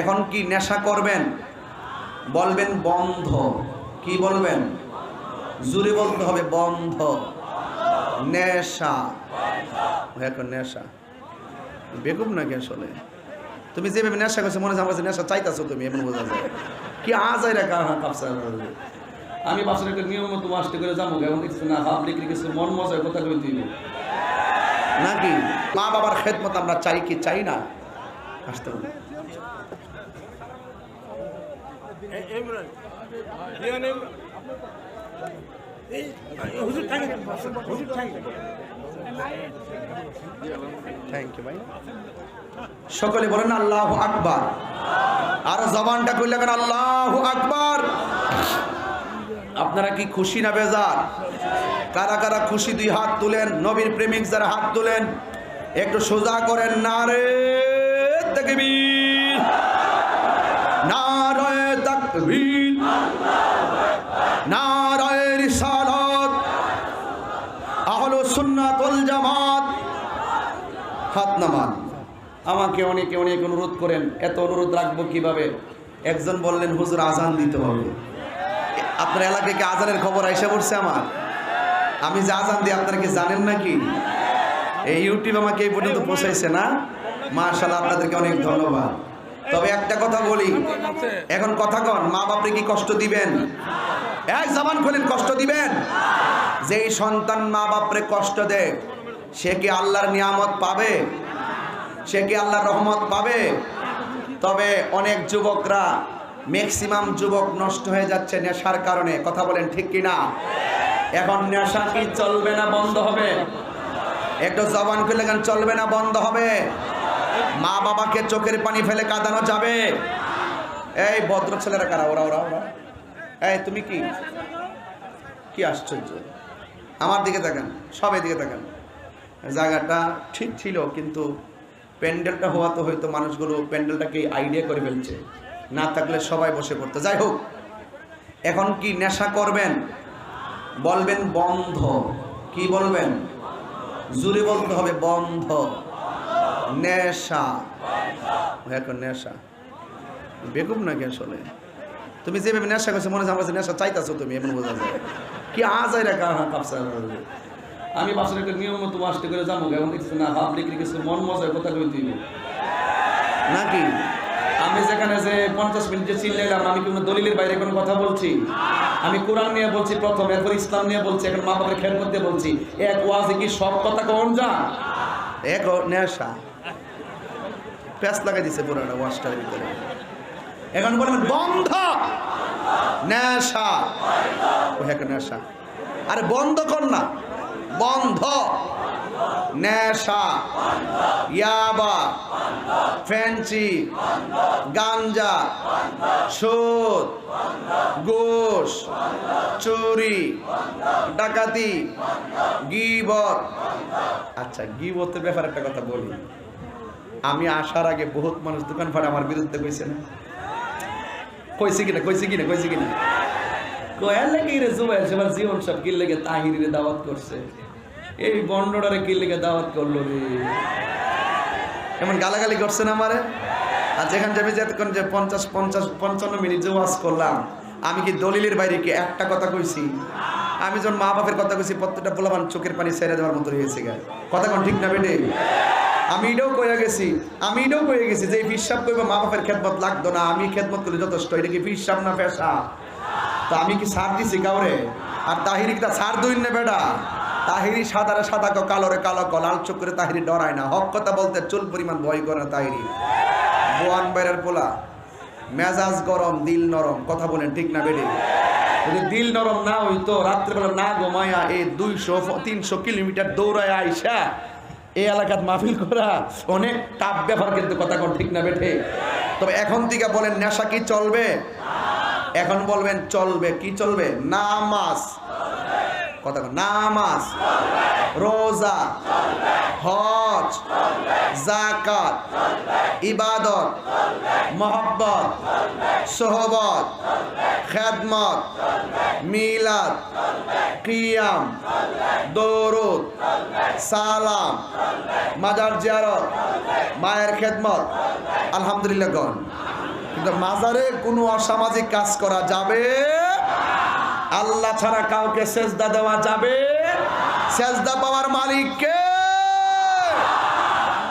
এখন কি নেশা করবেন? বলবেন বন্ধ। কি বলবেন? জুড়ে বলতে হবে বন্ধ। নেশা। এখন নেশা। বেকুব নাকি আসলে? তুমি যেভাবে নেশা করছ, মনে হচ্ছে আমার নেশা চাইতেছো তুমি, এমন বোঝা যায়। কি আজ রেখা কাপসা আমি বাসের একটা নিয়ম মতো মাসটি করে যাব, এখন কিছু না পাবলিক কিছু মন মজার কথা কই তুই নাকি? মা বাবার খেদমত আমরা চাই কি চাই না? আসতে হবে। হুজুর সকলে বলেন আল্লাহ আকবার। আর জবানটা করলে আল্লাহ আকবার? আপনারা কি খুশি না বেজার? কারা কারা খুশি দুই হাত তুলেন, নবীর প্রেমিক যারা হাত তুলেন, একটু সোজা করেন না রে তাকবীর নারায়ে তাকবীর নারায়ে রিসালাত, আহলে সুন্নাত ওয়াল জামাত। হাত নামান আমাকে অনেকে অনেক অনুরোধ করেন, এত অনুরোধ রাখব কীভাবে? একজন বললেন, হুজুর আজান দিতে হবে। আপনার এলাকায় কি আজানের খবর এসে পড়ছে আমার? আমি যে আজান দিই, আপনারা কি জানেন নাকি? এই ইউটিউব আমাকে এই পর্যন্ত পৌঁছাইছে না? মার্শাল্লাহ আপনাদেরকে অনেক ধন্যবাদ। তবে একটা কথা বলি। এখন কথা কন, মা বাপরে কি কষ্ট দিবেন? এক জামান খোলেন, কষ্ট দিবেন? যেই সন্তান মা বাপরে কষ্ট দেয়, সে কি আল্লাহর নিয়ামত পাবে? সে কি আল্লাহর রহমত পাবে? তবে অনেক যুবকরা ম্যাক্সিমাম যুবক নষ্ট হয়ে যাচ্ছে নেশার কারণে। কথা বলেন ঠিক কি না? এখন নেশা কি চলবে না বন্ধ হবে? একটু জবান খুলে চলবে না বন্ধ হবে? মা বাবাকে চোখের পানি ফেলে কাঁদানো যাবে। এই ভদ্র ছেলেরা কারা? ওরা ওরা ওরা। এই, তুমি কি? কি আশ্চর্য। আমার দিকে তাকান সবাই দিকে তাকান। জায়গাটা ঠিক ছিল, কিন্তু প্যান্ডেলটা হওয়া তো হয়তো মানুষগুলো প্যান্ডেলটাকে আইডিয়া করে ফেলছে। না থাকলে সবাই বসে পড়তো। যাই হোক, এখন কি নেশা করবেন? বলবেন বন্ধ। কি বলবেন? জুড়ে বলতে হবে বন্ধ। নেশা। এখন নেশা। নাকি তুমি যেভাবে নেশা করছ, মনে নেশা তুমি, এমন বোঝা যায়। কি কাপসা আমি বাসের একটা নিয়ম মতো করে না কিছু, মন তুই নাকি? আমি যেখানে যে পঞ্চাশ মিনিট যে চিল্লাইলাম, আমি কোনো দলিলের বাইরে কোনো কথা বলছি? আমি কোরআন নিয়ে বলছি প্রথম, এরপর ইসলাম নিয়ে বলছি, এখন মা বাবার খেয়াল করতে বলছি, এক ওয়াজে কি সব কথা কখন যা এক নেশা। প্যাস লাগাই দিছে পুরাটা ওয়াশটার ভিতরে। এখন বলবেন বন্ধ। নেশা। ও এক নেশা। আরে বন্ধ কর না। বন্ধ। নেশা, ইয়াবা, ফ্যান্সি, গাঞ্জা, সুদ, গোশ, চুরি, ডাকাতি গিবত আচ্ছা গিবতের ব্যাপারে একটা কথা বলি। আমি আসার আগে বহুত মানুষ দোকান ফাটে আমার বিরুদ্ধে কইছে না। কইছে কিনা কইছে কিনা কইছে কিনা? কয়ার লাগে রে জুবাইল জীবন সব কি লেগে তাহিরে দাওয়াত করছে? এই বন্ডটারে কি লেগে দাওয়াত করল রে? এমন গালাগালি করছেন আমারে? আর যেখানে যাবে যতক্ষণ যে পঞ্চাশ পঞ্চাশ, পঞ্চান্ন মিনিট যে ওয়াজ করলাম, আমি কি দলিলের বাইরে কি একটা কথা কইছি? আমি যখন মা বাপের কথা কইছি, প্রত্যেকটা পোলাবান চোখের পানি ছেড়ে দেওয়ার মতো হয়েছে গা। কথা কোন ঠিক না বেটে? আমি এটাও কয়ে গেছি, আমি এটাও কয়ে গেছি যে বিশ্বাস করব মা বাপের খেদমত লাগতো না, আমি খেদমত করলে যথেষ্ট, এটা কি বিশ্বাস না পেশা তো আমি কি সার দিছি কাউরে? আর তাহিরি কি তা সার দইন না বেটা। তাহিরি সাদারে সাদা ক কালোরে কালো ক লাল চোখ তাহিরি ডরায় না। হক কথা বলতে চুল পরিমাণ ভয় করে না তাহিরি। বোয়ান বাইরের পোলা, মেজাজ গরম, দিল নরম, কথা বলেন ঠিক না বেড়ে যদি দিল নরম না হইতো, রাত্রেবেলা না ঘুমায়া এই দুইশো তিনশো কিলোমিটার দৌড়ায় আইসা, এই এলাকাত মাহফিল করা অনেক টাপ ব্যাপার কিন্তু কথা কোন ঠিক না বেঠে তবে এখন থেকে বলেন, নেশা কি চলবে? এখন বলবেন, চলবে, কি চলবে? না নামাজ কথা নামাজ, রোজা, হজ জাকাত ইবাদত, মহব্বত, সোহবত, খেদমত, মিলাদ, কিয়াম, দৌরুদ, সালাম, মাজার জিয়ারত, মায়ের খেদমত, আলহামদুলিল্লাহ গণ কিন্তু মাজারে কোনো অসামাজিক কাজ করা যাবে আল্লাহ ছাড়া কাউকে সেজদা দেওয়া যাবে? সেজদা পাওয়ার মালিককে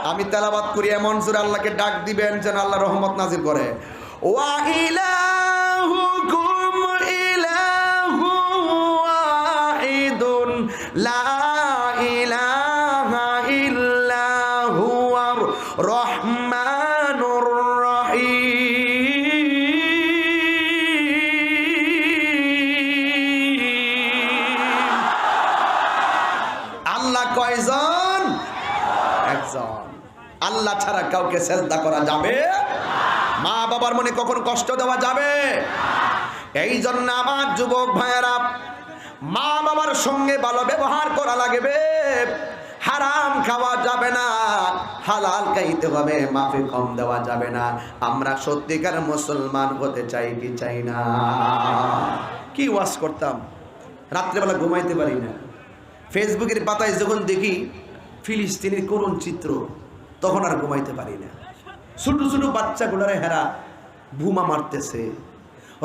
আমি তেলাবাদ করি, এমন জোরে আল্লাহকে ডাক দিবেন যেন আল্লাহ রহমত নাজির করে। ওয়া কাউকে সেজদা করা যাবে? মা বাবার মনে কখন কষ্ট দেওয়া যাবে? এই জন্য আমার যুবক ভাইয়েরা, মা বাবার সঙ্গে ভালো ব্যবহার করা লাগবে। হারাম খাওয়া যাবে না, হালাল খাইতে হবে, মাফি কম দেওয়া যাবে না। আমরা সত্যিকার মুসলমান হতে চাই কি চাই না? কি ওয়াজ করতাম? রাত্রেবেলা ঘুমাইতে পারি না। ফেসবুকের পাতায় যখন দেখি, ফিলিস্তিনের করুণ চিত্র তখন আর ঘুমাইতে পারি না। ছোট ছোট বাচ্চাগুলোরে হেরা ভুমা মারতেছে।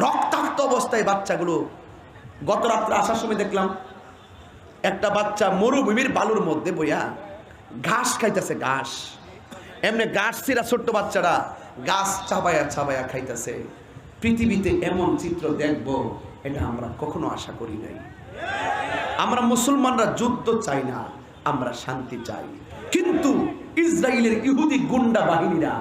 রক্তাক্ত অবস্থায় বাচ্চাগুলো, গত রাত্রে আসার সময় দেখলাম, একটা বাচ্চা মরুভূমির বালুর মধ্যে বইয়া ঘাস খাইতেছে, ঘাস। এমনি ছিঁড়া ছোট্ট বাচ্চারা গাছ চাবায়া চাবায়া খাইতেছে। পৃথিবীতে এমন চিত্র দেখব, এটা আমরা কখনো আশা করি নাই। আমরা মুসলমানরা যুদ্ধ চাই না, আমরা শান্তি চাই। কিন্তু ইসরায়েলের ইহুদি গুন্ডা বাহিনীরা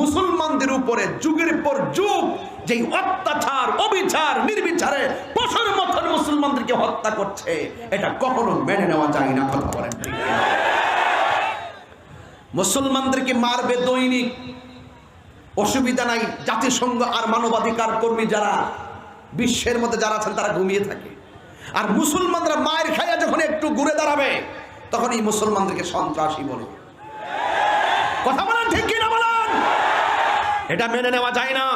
মুসলমানদের উপরে যুগের পর যুগ যেই অত্যাচার, অবিচার, নির্বিচারে পশুর মতন মুসলমানদেরকে হত্যা করছে, এটা কখনো মেনে নেওয়া যায় না, কথা বলেন মুসলমানদেরকে মারবে দৈনিক। অসুবিধা নাই, জাতিসংঘ আর মানবাধিকার কর্মী যারা বিশ্বের মধ্যে যারা আছেন, তারা ঘুমিয়ে থাকে। আর মুসলমানরা মায়ের খাইয়া যখন একটু ঘুরে দাঁড়াবে, তখন এই মুসলমানদেরকে সন্ত্রাসী বলে। কথা বলেন ঠিক কিনা বলেন? এটা মেনে নেওয়া যায় না।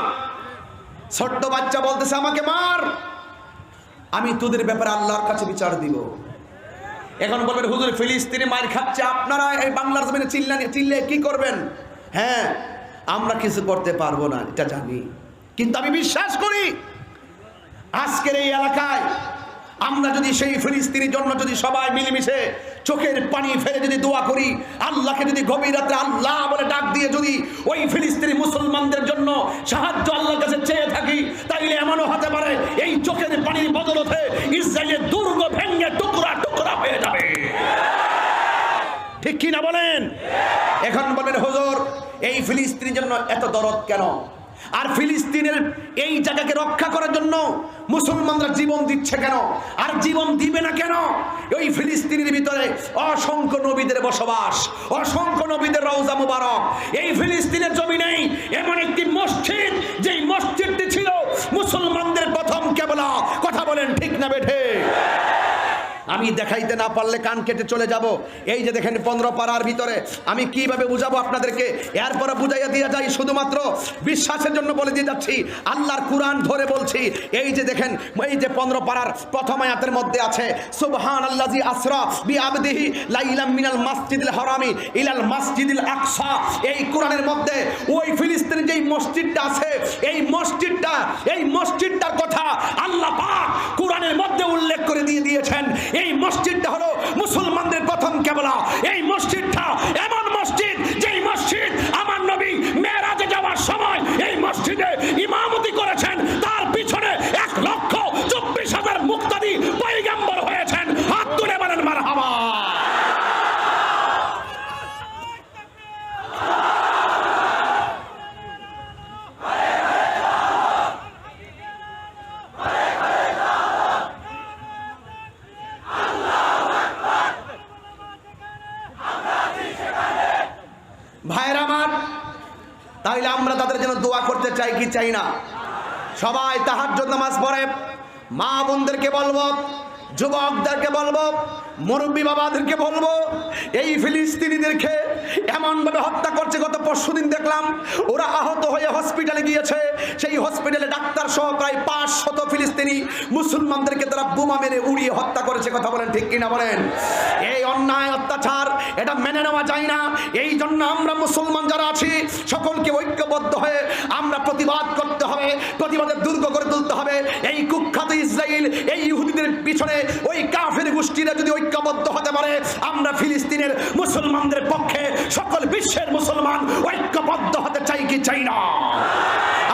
ছোট্ট বাচ্চা বলতেছে, আমাকে মার। আমি তোদের ব্যাপারে আল্লাহর কাছে বিচার দিব। এখন বলবেন, হুজুর, ফিলিস্তিনি মার খাচ্ছে আপনারা এই বাংলার জমিনে চিল্লানি, চিল্লে কি করবেন? হ্যাঁ আমরা কিছু করতে পারব না, এটা জানি। কিন্তু আমি বিশ্বাস করি, আজকের এই এলাকায় আমরা যদি সেই ফিলিস্তিনির জন্য যদি সবাই মিলেমিশে চোখের পানি ফেলে যদি দোয়া করি, আল্লাহকে যদি গভীর রাত্রে আল্লাহ বলে ডাক দিয়ে যদি ওই ফিলিস্তিনি মুসলমানদের জন্য সাহায্য আল্লাহর কাছে চেয়ে থাকি, তাইলে এমনও হতে পারে এই চোখের পানির বদলতে ইসরায়েলের দুর্গ ভেঙে টুকরা টুকরা হয়ে যাবে। ঠিক কিনা বলেন? এখন বলেন, হুজুর, এই ফিলিস্তিনের জন্য এত দরদ কেন? আর ফিলিস্তিনের এই জায়গাকে রক্ষা করার জন্য মুসলমানরা জীবন দিচ্ছে কেন? আর জীবন দিবে না কেন? ওই ফিলিস্তিনের ভিতরে অসংখ্য নবীদের বসবাস, অসংখ্য নবীদের রওজা মুবারক। এই ফিলিস্তিনের জমি নেই এমন একটি মসজিদ, যেই মসজিদটি ছিল মুসলমানদের প্রথম কেবলা কথা বলেন ঠিক না বেঠে? আমি দেখাইতে না পারলে কান কেটে চলে যাব। এই যে দেখেন পনেরো পাড়ার ভিতরে, আমি কীভাবে বুঝাবো আপনাদেরকে? এরপরে বুঝাইয়া দিয়ে যাই, শুধুমাত্র বিশ্বাসের জন্য বলে দিয়ে যাচ্ছি, আল্লাহর কুরআন ধরে বলছি। এই যে দেখেন, এই যে পনেরো পাড়ার প্রথম আয়াতের মধ্যে আছে সুবহান আল্লাজি আসরা বি আবদিহি লাইলাম মিনাল মাসজিদিল হারামি ইলাল মাসজিদিল আকসা। এই কোরআনের মধ্যে ওই ফিলিস্তিনের যেই মসজিদটা আছে, এই মসজিদটা, এই মসজিদটার কথা আল্লাহ পাক কোরআনের মধ্যে উল্লেখ করে দিয়ে দিয়েছেন। এই মসজিদটা হলো মুসলমানদের প্রথম কেবলা এই মসজিদটা এমন মসজিদ যেই মসজিদ আমার নবী মেরাজে যাওয়ার সময় এই মসজিদে ইমামতি করেছেন তার পিছনে এক লক্ষ চব্বিশ হাজার মুক্তাদি পৈগম্বর হয়েছেন হাত তুলে বলেন মারহাবা ভাইয়ের আমার তাইলে আমরা তাদের জন্য দোয়া করতে চাই কি চাই না সবাই তাহার জন্য নামাজ পড়ে মা বোনদেরকে বলব যুবকদেরকে বলব মুরব্বী বাবাদেরকে বলব এই ফিলিস্তিনিদেরকে এমনভাবে হত্যা করছে পরশুদিন দেখলাম, ওরা আহত হয়ে হসপিটালে গিয়েছে। সেই হসপিটালে ডাক্তার সহ প্রায় পাঁচ শত ফিলিস্তিনি মুসলমানদেরকে তারা বোমা মেরে উড়িয়ে হত্যা করেছে, কথা বলেন ঠিক কিনা বলেন? এই অন্যায়, অত্যাচার, এটা মেনে নেওয়া যায় না। এই জন্য আমরা মুসলমান যারা আছি, সকলকে ঐক্যবদ্ধ হয়ে আমরা প্রতিবাদ করতে হবে, প্রতিবাদের দুর্গ করে তুলতে হবে। এই কুখ্যাত ইসরায়েল এই ইহুদিদের পিছনে, ওই কাফের গোষ্ঠীরা যদি ঐক্যবদ্ধ হতে পারে, আমরা ফিলিস্তিনের মুসলমানদের পক্ষে সকল বিশ্বের মুসলমান ঐক্যবদ্ধ হতে চাই কি চাই না?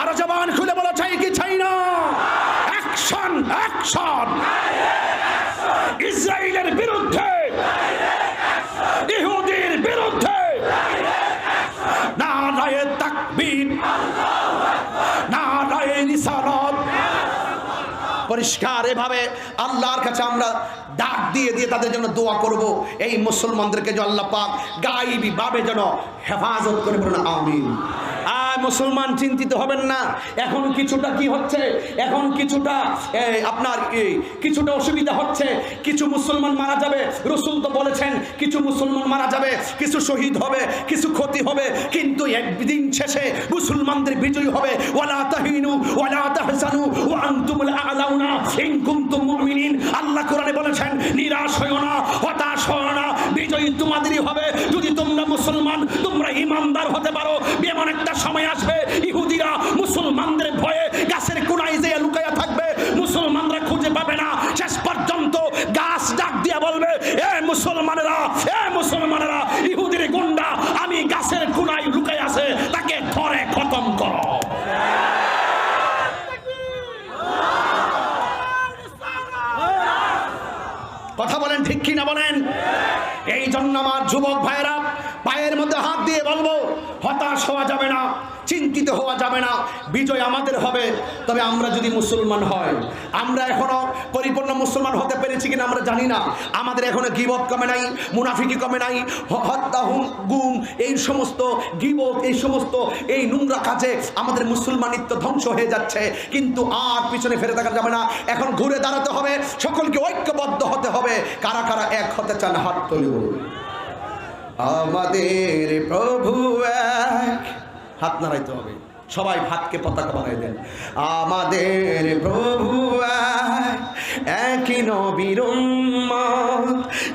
আরও জবান খুলে বলো চাই কি চাই না? অ্যাকশন অ্যাকশন ইসরায়েলের বিরুদ্ধে ইহুদির বিরুদ্ধে নারায়ে তাকবীর নারায়ে নিসারত পরিষ্কার। এভাবে আল্লাহর কাছে আমরা ডাক দিয়ে দিয়ে তাদের জন্য দোয়া করব। এই মুসলমানদেরকে যে আল্লাহ পাক গাইবি ভাবে যেন হেফাজত করে বলুন, আমিন। মুসলমান চিন্তিত হবেন না। এখন কিছুটা কি হচ্ছে? এখন কিছুটা আপনার কিছুটা অসুবিধা হচ্ছে। কিছু মুসলমান মারা যাবে। রসুল তো বলেছেন, কিছু মুসলমান মারা যাবে, কিছু শহীদ হবে, কিছু ক্ষতি হবে, কিন্তু একদিন শেষে মুসলমানদের বিজয়ী হবে। ওয়ালা তাহিনু, ওয়ালা তাহসানু ওয়া আলাউনা, ইন কুনতুম মুমিনিন। আল্লাহ কোরআনে বলেছেন, নিরাশ না, হতাশ না তোমাদেরই হবে। যদি তোমরা মুসলমান, তোমরা ইমানদার হতে পারো। এমন একটা সময় আসবে। ইহুদিরা মুসলমানদের ভয়ে গাছের কোনায় যে লুকাইয়া থাকবে। মুসলমানরা খুঁজে পাবে না। শেষ পর্যন্ত গাছ ডাক দিয়া বলবে, এ মুসলমানেরা এ মুসলমানেরা, ইহুদির গুন্ডা, আমি গাছের কোনায় লুকাই আছে তাকে ধরে খতম করো কথা বলেন ঠিক কি না বলেন এই জন্য আমার যুবক ভাইয়েরা পায়ের মধ্যে হাত দিয়ে বলব হতাশ হওয়া যাবে না হওয়া যাবে না। বিজয় আমাদের হবে। তবে আমরা যদি মুসলমান হয়, আমরা এখনও পরিপূর্ণ মুসলমান হতে পেরেছি কিনা আমরা জানি না। আমাদের এখনও গিবত কমে নাই, মুনাফিকি কমে নাই হত্যা, হুম, গুম, এই সমস্ত গিবত, এই সমস্ত এই নোংরা কাজে আমাদের মুসলমানিত্ব ধ্বংস হয়ে যাচ্ছে। কিন্তু আর পিছনে ফিরে থাকা যাবে না। এখন ঘুরে দাঁড়াতে হবে। সকলকে ঐক্যবদ্ধ হতে হবে। কারা কারা এক হতে চান হাত তুলব আমাদের প্রভু এক। হাত নাড়াইতে হবে। সবাই ভাতকে পতাকা বানাই দেন। আমাদের প্রভু একই নবীর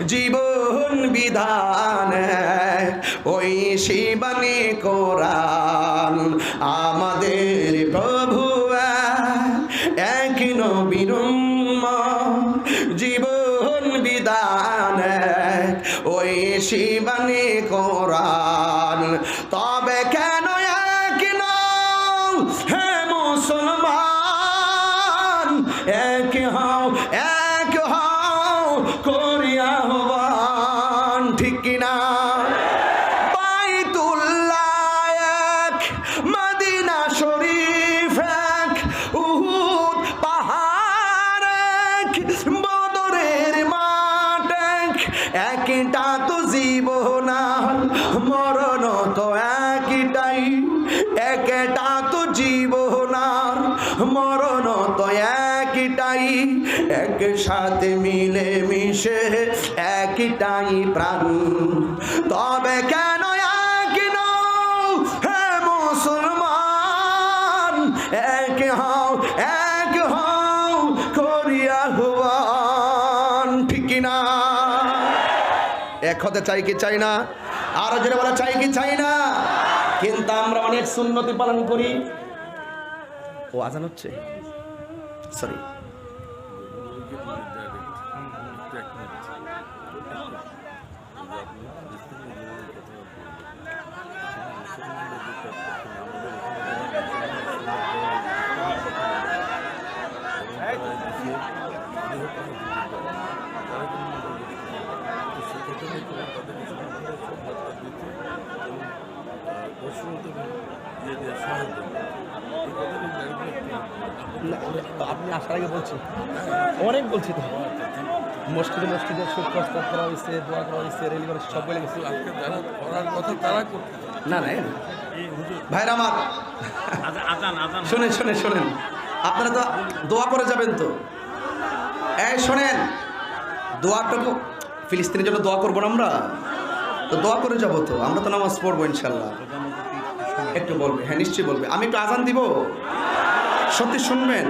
জীবন বিধান ওই শিবানী কোরআন আমাদের প্রভু তো জীবন আর মরণ তো একটাই, একসাথে মিলে মিশে একটাই প্রাণ। তবে কেন এক হে মুসলমান? এক হও এক হও করিয়া হুয়ান। ঠিক না এক হতে চাই কি চাই না? আরও জোরে বলা, চাই কি চাই না? কিন্তু আমরা অনেক সুন্নতি পালন করি। ও আজান হচ্ছে? সরি আপনি আসার আগে বলছি। অনেক বলছি তো। মসজিদে মসজিদে সুদ প্রস্তাব করা হয়েছে দোয়া করা হয়েছে রেলি করা সব বলে গেছে। যারা করার কথা তারা করতে না না ভাইরা আমার। শোনেন শোনেন শোনেন। আপনারা তো দোয়া করে যাবেন তো। এই শোনেন দোয়াটুকু ফিলিস্তিনের জন্য দোয়া করব না আমরা? তো দোয়া করে যাব তো। আমরা তো নামাজ পড়ব ইনশাল্লাহ। একটু বলবে হ্যাঁ নিশ্চয়ই বলবে। আমি একটু আজান দিব? সত্যি শুনবেন?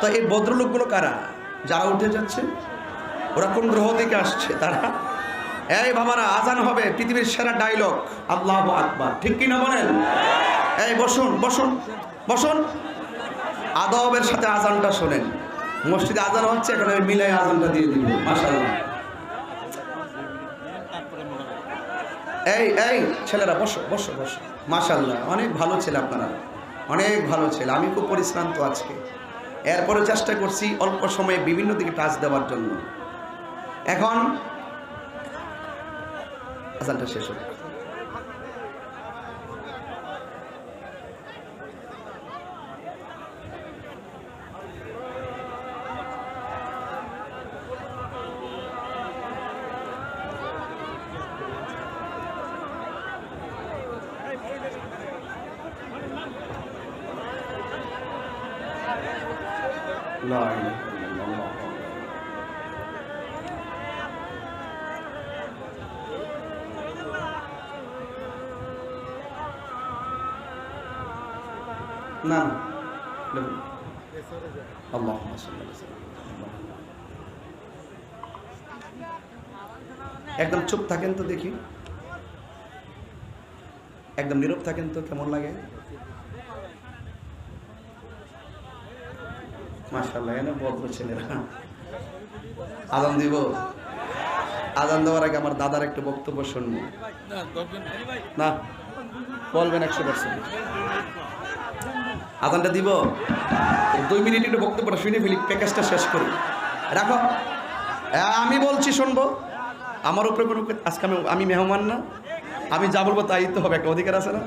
তো এই ভদ্রলোকগুলো কারা? যারা উঠে যাচ্ছে? ওরা কোন গ্রহ থেকে আসছে তারা? এই বাবারা, আজান হবে, পৃথিবীর সেরা ডায়লগ আল্লাহ আকবার। ঠিক কিনা বলেন? এই, বসুন বসুন বসুন। আদবের সাথে আজানটা শোনেন। মসজিদে আজান হচ্ছে, এখন আমি মিলাই আজানটা দিয়ে দিব, মাশাআল্লাহ। এই এই, ছেলেরা, বসো বসো বসো। মাশাল্লাহ অনেক ভালো ছেলে আপনারা। অনেক ভালো ছেলে, আমি খুব পরিশ্রান্ত আজকে। এরপরে চেষ্টা করছি অল্প সময়ে বিভিন্ন দিকে টাচ দেওয়ার জন্য। এখন, আজানটা শেষ হোক না। একদম চুপ থাকেন তো দেখি। একদম নীরব থাকেন তো কেমন লাগে? মাশাল্লাহ এনে ভদ্র ছেলেরা। আজান দিব। আজান দেওয়ার আগে আমার দাদার একটু বক্তব্য শুনব। না না বলবেন একশো পার্সেন্ট আজানটা দিব। দুই মিনিট একটু বক্তব্যটা শুনে ফেলি, প্যাকেজটা শেষ করি। রাখো। আমি বলছি, শুনব। আমার উপরে কোনো আজকে আমি আমি মেহমান না। আমি যা বলব তাই তো হবে, একটা অধিকার আছে না?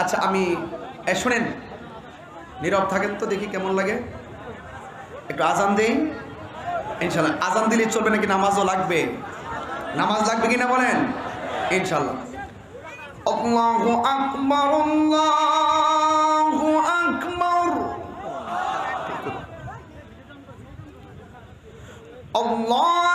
আচ্ছা আমি শোনেন। নীরব থাকেন তো দেখি কেমন লাগে। একটু আজান দেই। ইনশাল্লাহ আজান দিলে চলবে নাকি নামাজও লাগবে? নামাজ লাগবে কিনা বলেন? ইনশাল্লাহ আল্লাহু আকবার আল্লাহু আকবার। আল্লাহু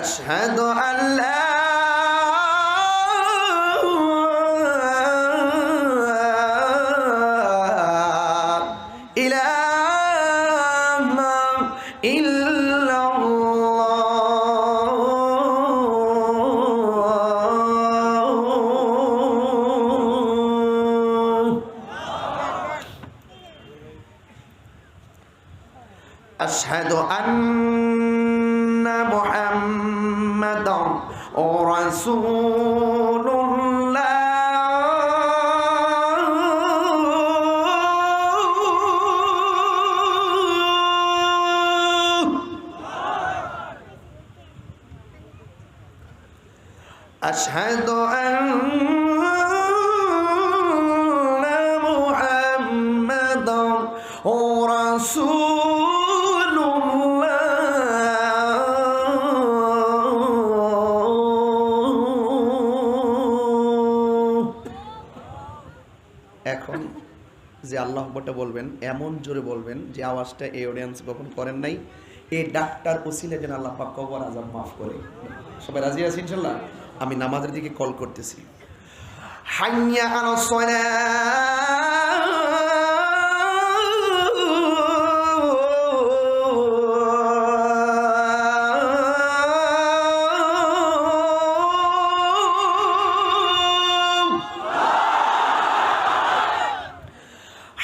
أشهد أن لا أشهد أن محمدا رسول الله এখন যে আল্লাহ আকবরটা বলবেন এমন জোরে বলবেন যে আওয়াজটা এই অডিয়েন্স কখন করেন নাই এই ডাক্তার ওসিলে যেন আল্লাহ পাক কবর আজাব মাফ করে সবাই রাজি আছি ইনশাল্লাহ আমি নামাজের দিকে কল করতেছি হাইয়া আলো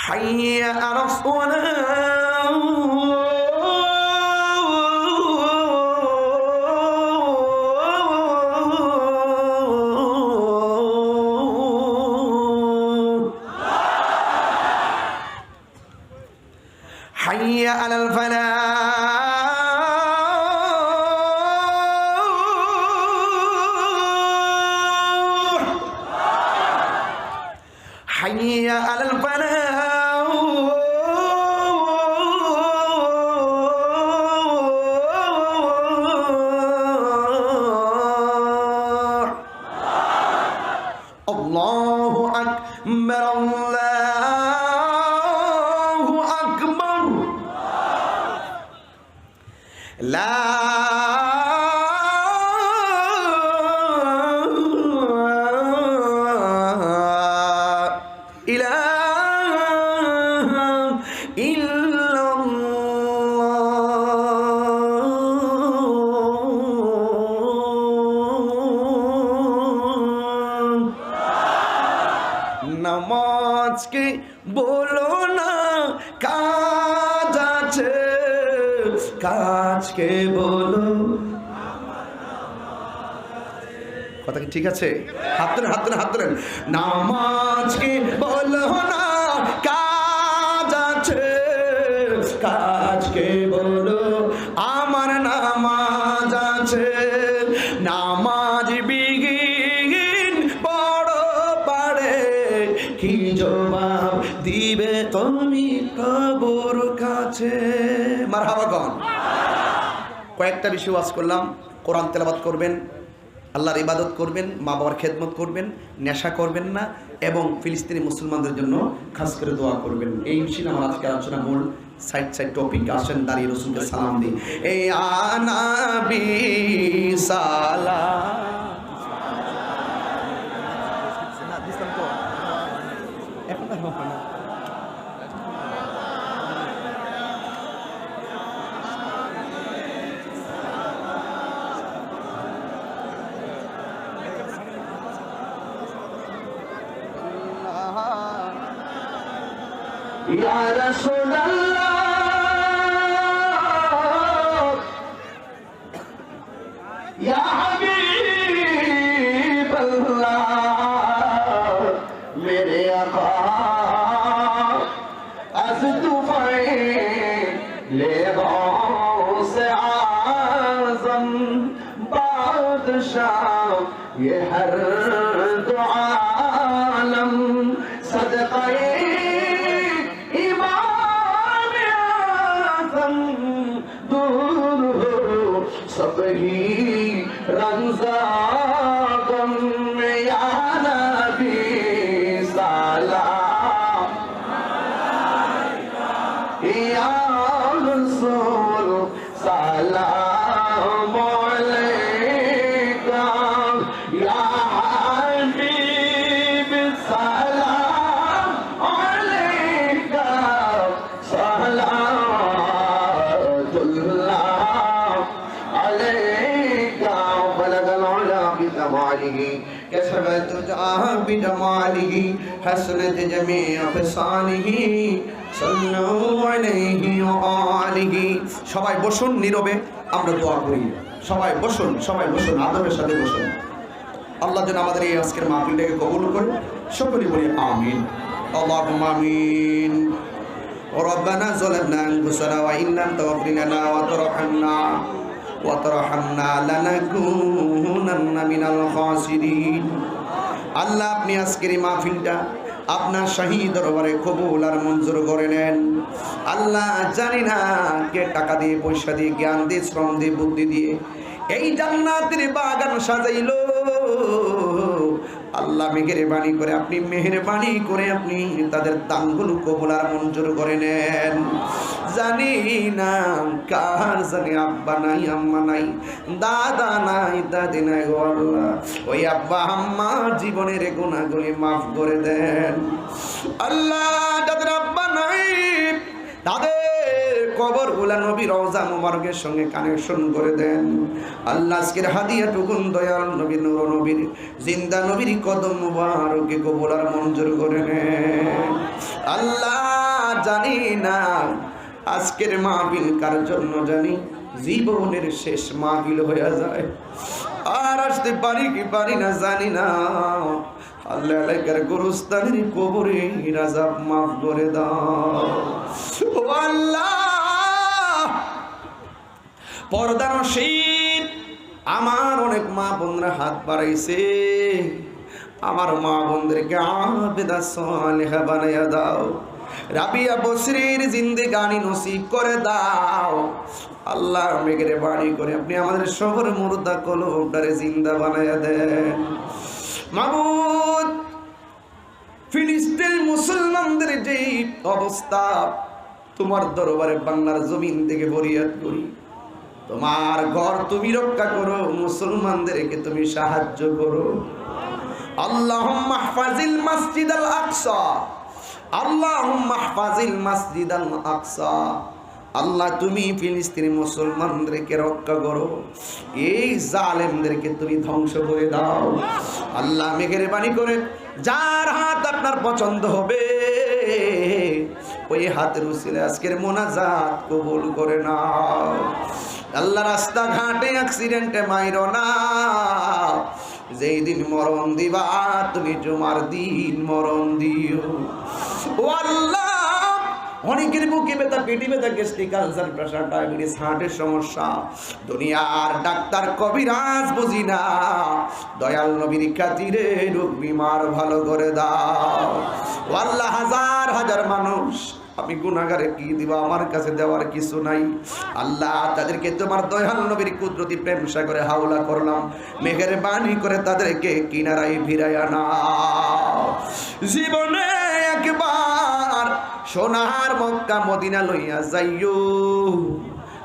حي على الصلاة Ah. ঠিক আছে? হাত ধরেন হাত ধরেন হাত ধরেন। নামাজকে বলো না, কাজ আছে। কাজকে বলো, আমার নামাজ আছে। নামাজ বিগিন বড় পারে। কি জবাব দিবে তুমি কবর কাছে? মার হাওয়া কয়েকটা বিষয় ওয়াজ করলাম, কোরআন তেলাবাদ করবেন। আল্লাহর ইবাদত করবেন, মা বাবার খেদমত করবেন, নেশা করবেন না এবং ফিলিস্তিনি মুসলমানদের জন্য খাস করে দোয়া করবেন। এই ছিল আমার আজকে আলোচনা মূল সাইড সাইড টপিক আসেন দাঁড়িয়ে রসুলকে সালাম দিই। এই আনাবি সালা এখন আর হবে حسنت جميع خصاله صلوا عليه وآله সবাই বসুন নীরবে আমরা দোয়া করি সবাই বসুন সবাই বসুন আদবের সাথে বসুন আল্লাহ যেন আমাদের এই আজকের মাহফিলটাকে কবুল করে সকলে বলি আমিন اللهم آمين ربنا ظلمنا أنفسنا وإن لم تغفر لنا وترحمنا وترحمنا لنكونن من الخاسرين আল্লাহ আপনি আজকের এই মাহফিলটা আপনার শাহী দরবারে কবুল আর মঞ্জুর করে নেন। আল্লাহ জানি না কে টাকা দিয়ে, পয়সা দিয়ে, জ্ঞান দিয়ে, শ্রম দিয়ে, বুদ্ধি দিয়ে এই জান্নাতের বাগান সাজাইলো। আল্লাহ মেহেরবানি করে, আপনি মেহেরবানি করে আপনি তাদের দানগুলো কবুল আর মঞ্জুর করে নেন। জানি না, কার জানি আব্বা নাই, আম্মা নাই, দাদা নাই, দাদি নাই গো আল্লাহ। ওই আব্বা, আম্মা জীবনের গুণাগুলি মাফ করে দেন। আল্লাহ, যাদের আব্বা নাই, তাদের কবরগুলা নবী রওজা মুবারকের সঙ্গে কানেকশন করে দেন। আল্লাহ, আজকের হাদিয়া টুকুন দয়াল নবী, নূর নবীর, জিন্দা নবীর কদম মুবারকে কবুল আর মঞ্জুর করে নেন। আল্লাহ, জানি না আজকের মাহবিল কার জন্য জানি? জীবনের শেষ মাহবিল হয়ে যায়। আর আসতে পারি কি পারি না জানি না। আল্লাহ কবরে মাফ করে দাও। আল্লাহ! পর্দার শীত আমার অনেক মা বোনরা হাত বাড়াইছে। আমার মা বোনদেরকে আবেদা সালেহা বানাইয়া দাও। রাবিয়া বসরির জিন্দেগানি নসিব করে দাও। আল্লাহ মেঘের বাড়ি করে আপনি আমাদের শহর মুর্দা কলমটারে জিন্দা বানাইয়া দেন। মাবুদ, ফিলিস্তিন মুসলমানদের যেই অবস্থা, তোমার দরবারে বাংলার জমিন থেকে ফরিয়াদ করি। তোমার ঘর তুমি রক্ষা করো, মুসলমানদেরকে তুমি সাহায্য করো। আল্লাহুম্মা হাফাজিল মসজিদ আল আকসা। আল্লাহুম্মা হাফাজিল মসজিদ আল আকসা। আল্লাহ, তুমি ফিলিস্তিনি মুসলমানদেরকে রক্ষা করো। এই জালেমদেরকে তুমি ধ্বংস করে দাও। আল্লাহ মেঘের বাণী করে, যার হাত আপনার পছন্দ হবে, ওই হাতের উসিলে আজকের মোনাজাত কবুল করে নাও। আল্লাহ, রাস্তাঘাটে অ্যাক্সিডেন্টে মাইরো না। যেই দিন মরণ দিবা, তুমি জুমার দিন মরণ দিও। অনেকের বুকে ব্যথা, পেটি ব্যথা প্রেশার ডায়াবেটিস হার্টের সমস্যা। দুনিয়ার ডাক্তার কবিরাজ বুঝি না। দয়াল নবীর রোগ বিমার ভালো করে দাও। হাজার হাজার মানুষ, আমি গুনাগারে কি দিব, আমার কাছে দেওয়ার কিছু নাই। আল্লাহ, তাদেরকে তোমার দয়াল নবীর কুদরতি প্রেম সাগরে হাওলা করলাম। মেঘের বাণী করে তাদেরকে কিনারায় ভিড়াইয়া আনা জীবনে একবার সোনার মক্কা মদিনা লইয়া যাইও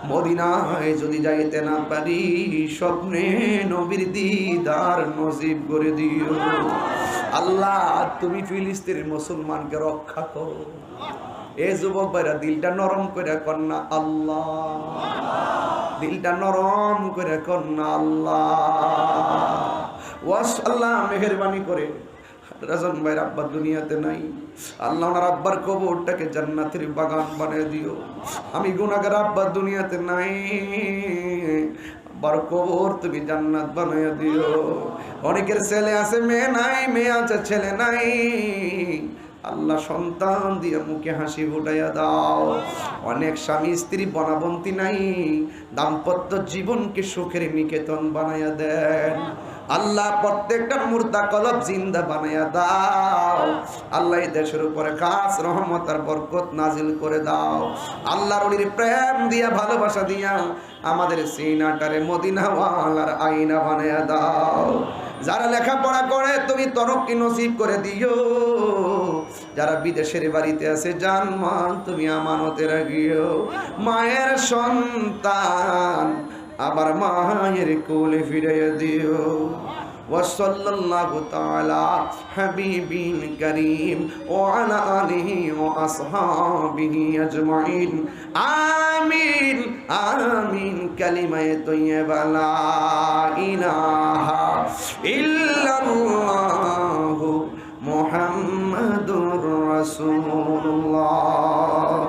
মদিনায় যদি যাইতে না পারি, স্বপ্নে নবীর দিদার নসিব করে দিও। আল্লাহ, তুমি ফিলিস্তিনের মুসলমানকে রক্ষা করো। এ যুবক ভাইরা, দিলটা নরম করে কন্যা আল্লাহ। দিলটা নরম করে কন্যা আল্লাহ। ওয়াস, আল্লাহ, মেহরবানি করে। রাজন ভাইয়ের আব্বা দুনিয়াতে নাই। আল্লাহ ওনার আব্বার কবরটাকে জান্নাতের বাগান বানিয়ে দিও। আমি গুনাগার আব্বা দুনিয়াতে নাই। আব্বার কবর তুমি জান্নাত বানিয়ে দিও। অনেকের ছেলে আছে, মেয়ে নাই, মেয়ে আছে, ছেলে নাই। আল্লাহ সন্তান দিয়ে মুখে হাসি ফুটাইয়া দাও। অনেক স্বামী, স্ত্রী, বনাবন্তি নাই। দাম্পত্য জীবনকে সুখের নিকেতন বানাইয়া দেন। আল্লাহ প্রত্যেকটা মুর্দা কলব জিন্দা বানাইয়া দাও। আল্লাহ দেশের উপরে খাস রহমত আর বরকত নাজিল করে দাও। আল্লাহর ওলির প্রেম দিয়া, ভালোবাসা দিয়া আমাদের সিনাটারে মদিনাওয়ালার আইনা বানাইয়া দাও। যারা লেখাপড়া করে, তুমি তরক্কি নসিব করে দিও। যারা বিদেশের বাড়িতে আছে জান মান তুমি আমানতে রাখিও মায়ের সন্তান আবার মায়ের কোলে ফিরে দিও وصلى الله تعالى حبيبي الكريم وعلى آله وأصحابه أجمعين آمين آمين كلمة طيبة لا إله إلا الله محمد رسول الله